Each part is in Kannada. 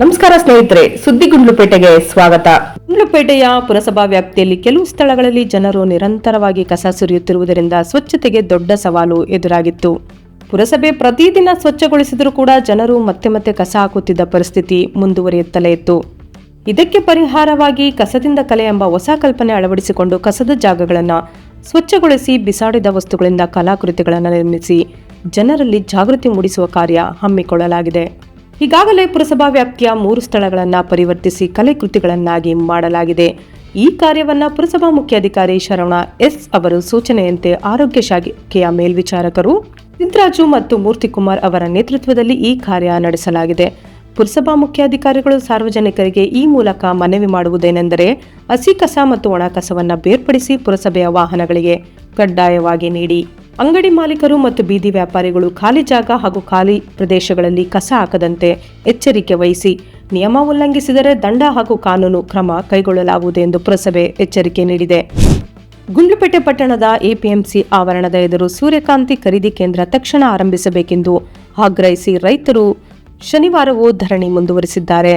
ನಮಸ್ಕಾರ ಸ್ನೇಹಿತರೆ, ಸುದ್ದಿ ಗುಂಡ್ಲುಪೇಟೆಗೆ ಸ್ವಾಗತ. ಗುಂಡ್ಲುಪೇಟೆಯ ಪುರಸಭಾ ವ್ಯಾಪ್ತಿಯಲ್ಲಿ ಕೆಲವು ಸ್ಥಳಗಳಲ್ಲಿ ಜನರು ನಿರಂತರವಾಗಿ ಕಸ ಸುರಿಯುತ್ತಿರುವುದರಿಂದ ಸ್ವಚ್ಛತೆಗೆ ದೊಡ್ಡ ಸವಾಲು ಎದುರಾಗಿತ್ತು. ಪುರಸಭೆ ಪ್ರತಿದಿನ ಸ್ವಚ್ಛಗೊಳಿಸಿದರೂ ಕೂಡ ಜನರು ಮತ್ತೆ ಮತ್ತೆ ಕಸ ಹಾಕುತ್ತಿದ್ದ ಪರಿಸ್ಥಿತಿ ಮುಂದುವರಿಯುತ್ತಲೇ ಇತ್ತು. ಇದಕ್ಕೆ ಪರಿಹಾರವಾಗಿ ಕಸದಿಂದ ಕಲೆ ಎಂಬ ಹೊಸ ಕಲ್ಪನೆ ಅಳವಡಿಸಿಕೊಂಡು ಕಸದ ಜಾಗಗಳನ್ನು ಸ್ವಚ್ಛಗೊಳಿಸಿ ಬಿಸಾಡಿದ ವಸ್ತುಗಳಿಂದ ಕಲಾಕೃತಿಗಳನ್ನು ನಿರ್ಮಿಸಿ ಜನರಲ್ಲಿ ಜಾಗೃತಿ ಮೂಡಿಸುವ ಕಾರ್ಯ ಹಮ್ಮಿಕೊಳ್ಳಲಾಗಿದೆ. ಈಗಾಗಲೇ ಪುರಸಭಾ ವ್ಯಾಪ್ತಿಯ ಮೂರು ಸ್ಥಳಗಳನ್ನು ಪರಿವರ್ತಿಸಿ ಕಲೆಕೃತಿಗಳನ್ನಾಗಿ ಮಾಡಲಾಗಿದೆ. ಈ ಕಾರ್ಯವನ್ನ ಪುರಸಭಾ ಮುಖ್ಯಾಧಿಕಾರಿ ಶರವಣ ಎಸ್ ಅವರು ಸೂಚನೆಯಂತೆ ಆರೋಗ್ಯ ಶಾಖೆಯ ಮೇಲ್ವಿಚಾರಕರು ಸಿದ್ದರಾಜು ಮತ್ತು ಮೂರ್ತಿಕುಮಾರ್ ಅವರ ನೇತೃತ್ವದಲ್ಲಿ ಈ ಕಾರ್ಯ ನಡೆಸಲಾಗಿದೆ. ಪುರಸಭಾ ಮುಖ್ಯಾಧಿಕಾರಿಗಳು ಸಾರ್ವಜನಿಕರಿಗೆ ಈ ಮೂಲಕ ಮನವಿ ಮಾಡುವುದೇನೆಂದರೆ ಹಸಿ ಕಸ ಮತ್ತು ಒಣ ಕಸವನ್ನು ಬೇರ್ಪಡಿಸಿ ಪುರಸಭೆಯ ವಾಹನಗಳಿಗೆ ಕಡ್ಡಾಯವಾಗಿ ನೀಡಿ. ಅಂಗಡಿ ಮಾಲೀಕರು ಮತ್ತು ಬೀದಿ ವ್ಯಾಪಾರಿಗಳು ಖಾಲಿ ಜಾಗ ಹಾಗೂ ಖಾಲಿ ಪ್ರದೇಶಗಳಲ್ಲಿ ಕಸ ಹಾಕದಂತೆ ಎಚ್ಚರಿಕೆ ವಹಿಸಿ ನಿಯಮ ಉಲ್ಲಂಘಿಸಿದರೆ ದಂಡ ಹಾಗೂ ಕಾನೂನು ಕ್ರಮ ಕೈಗೊಳ್ಳಲಾಗುವುದು ಎಂದು ಪುರಸಭೆ ಎಚ್ಚರಿಕೆ ನೀಡಿದೆ. ಗುಂಡ್ಲುಪೇಟೆ ಪಟ್ಟಣದ ಎಪಿಎಂಸಿ ಆವರಣದ ಎದುರು ಸೂರ್ಯಕಾಂತಿ ಖರೀದಿ ಕೇಂದ್ರ ತಕ್ಷಣ ಆರಂಭಿಸಬೇಕೆಂದು ಆಗ್ರಹಿಸಿ ರೈತರು ಶನಿವಾರವೂ ಧರಣಿ ಮುಂದುವರಿಸಿದ್ದಾರೆ.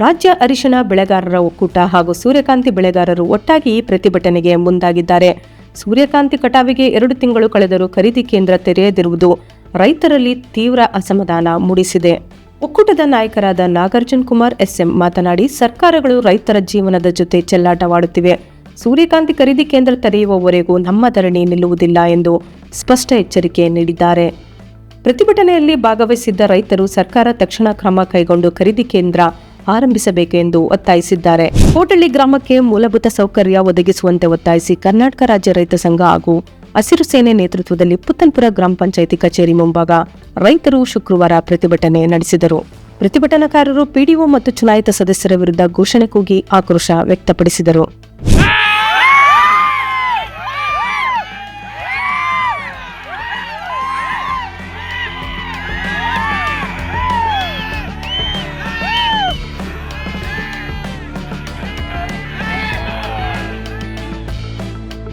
ರಾಜ್ಯ ಅರಿಶಿನ ಬೆಳೆಗಾರರ ಒಕ್ಕೂಟ ಹಾಗೂ ಸೂರ್ಯಕಾಂತಿ ಬೆಳೆಗಾರರು ಒಟ್ಟಾಗಿ ಪ್ರತಿಭಟನೆಗೆ ಮುಂದಾಗಿದ್ದಾರೆ. ಸೂರ್ಯಕಾಂತಿ ಕಟಾವಿಗೆ ಎರಡು ತಿಂಗಳು ಕಳೆದರೂ ಖರೀದಿ ಕೇಂದ್ರ ತೆರೆಯದಿರುವುದು ರೈತರಲ್ಲಿ ತೀವ್ರ ಅಸಮಾಧಾನ ಮೂಡಿಸಿದೆ. ಒಕ್ಕೂಟದ ನಾಯಕರಾದ ನಾಗಾರ್ಜುನ್ ಕುಮಾರ್ ಎಸ್ಎಂ ಮಾತನಾಡಿ, ಸರ್ಕಾರಗಳು ರೈತರ ಜೀವನದ ಜೊತೆ ಚೆಲ್ಲಾಟವಾಡುತ್ತಿವೆ. ಸೂರ್ಯಕಾಂತಿ ಖರೀದಿ ಕೇಂದ್ರ ತೆರೆಯುವವರೆಗೂ ನಮ್ಮ ಧರಣಿ ನಿಲ್ಲುವುದಿಲ್ಲ ಎಂದು ಸ್ಪಷ್ಟ ಎಚ್ಚರಿಕೆ ನೀಡಿದ್ದಾರೆ. ಪ್ರತಿಭಟನೆಯಲ್ಲಿ ಭಾಗವಹಿಸಿದ್ದ ರೈತರು ಸರ್ಕಾರ ತಕ್ಷಣ ಕ್ರಮ ಕೈಗೊಂಡು ಖರೀದಿ ಕೇಂದ್ರ ಆರಂಭಿಸಬೇಕು ಎಂದು ಒತ್ತಾಯಿಸಿದ್ದಾರೆ. ಕೋಟಳ್ಳಿ ಗ್ರಾಮಕ್ಕೆ ಮೂಲಭೂತ ಸೌಕರ್ಯ ಒದಗಿಸುವಂತೆ ಒತ್ತಾಯಿಸಿ ಕರ್ನಾಟಕ ರಾಜ್ಯ ರೈತ ಸಂಘ ಹಾಗೂ ಹಸಿರು ಸೇನೆ ನೇತೃತ್ವದಲ್ಲಿ ಪುತ್ತನ್ಪುರ ಗ್ರಾಮ ಪಂಚಾಯಿತಿ ಕಚೇರಿ ಮುಂಭಾಗ ರೈತರು ಶುಕ್ರವಾರ ಪ್ರತಿಭಟನೆ ನಡೆಸಿದರು. ಪ್ರತಿಭಟನಾಕಾರರು ಪಿಡಿಒ ಮತ್ತು ಚುನಾಯಿತ ಸದಸ್ಯರ ವಿರುದ್ಧ ಘೋಷಣೆ ಕೂಗಿ ಆಕ್ರೋಶ ವ್ಯಕ್ತಪಡಿಸಿದರು.